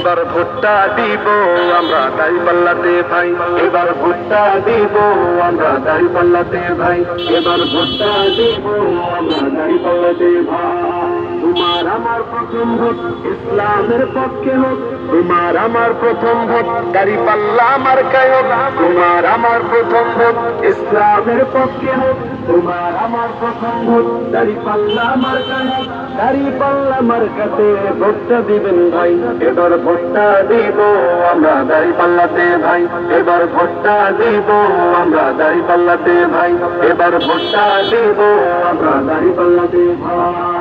এবার ভুট্টা দিব আমরা দাই পাল্লাতে ভাই। এবার ভোটটা দিব আমরা দাই পাল্লাতে ভাই। এবার ভুট্টা দিব আমরা দাই পাল্লাতে ভাই। তোমার আমার প্রথম ভোট, ইসলামের পক্ষে হোক তোমার আমার প্রথম ভোট দাড়ি পাল্লা আমার হোক। তোমার আমার প্রথম ভোট, ইসলামের পক্ষে হোক তোমার আমার প্রথম ভোট দাড়ি পাল্লা আমার গায়ে হোক। দাড়ি পাল্লা আমার কাছে ভোটটা দিবেন ভাই। এবার ভোটটা দিব আমরা দাড়ি পাল্লাতে ভাই। এবার ভোটটা দিব আমরা দাড়ি পাল্লাতে ভাই। এবার ভোটটা দিব আমরা দাড়ি পাল্লাতে ভাই।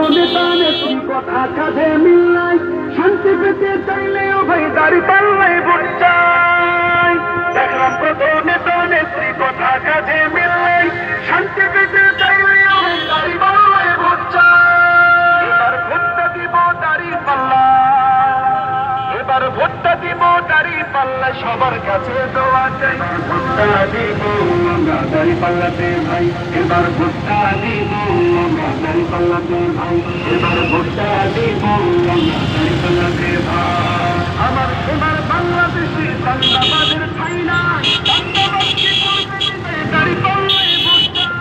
কত নেতা নেত্রী কথা কাঁধে মিল্লাই শান্তি পেতে চাইলেও ভাই দাড়ি পাল্লাই ভোট চাই দেখলাম কত নেতা নেত্রী কথা কাঁধে মিল্লাই শান্তি পেতে চাইলেও ভাই দাড়ি পাল্লাই ভোট চাই এবার ভোটটা দিব দাড়ি পাল্লা এবার ভোটটা দিব পাল্লা সবার কাছে দোয়া চাই। ভোটটা পাল্লাতে ভাই। এবার ভোটটা দিব গাদারি পাল্লাতে ভাই। এবার ভোটটা দিব গাদারি পাল্লাতে ভাই। আমার সোনার বাংলাদেশি বাংলাবাদের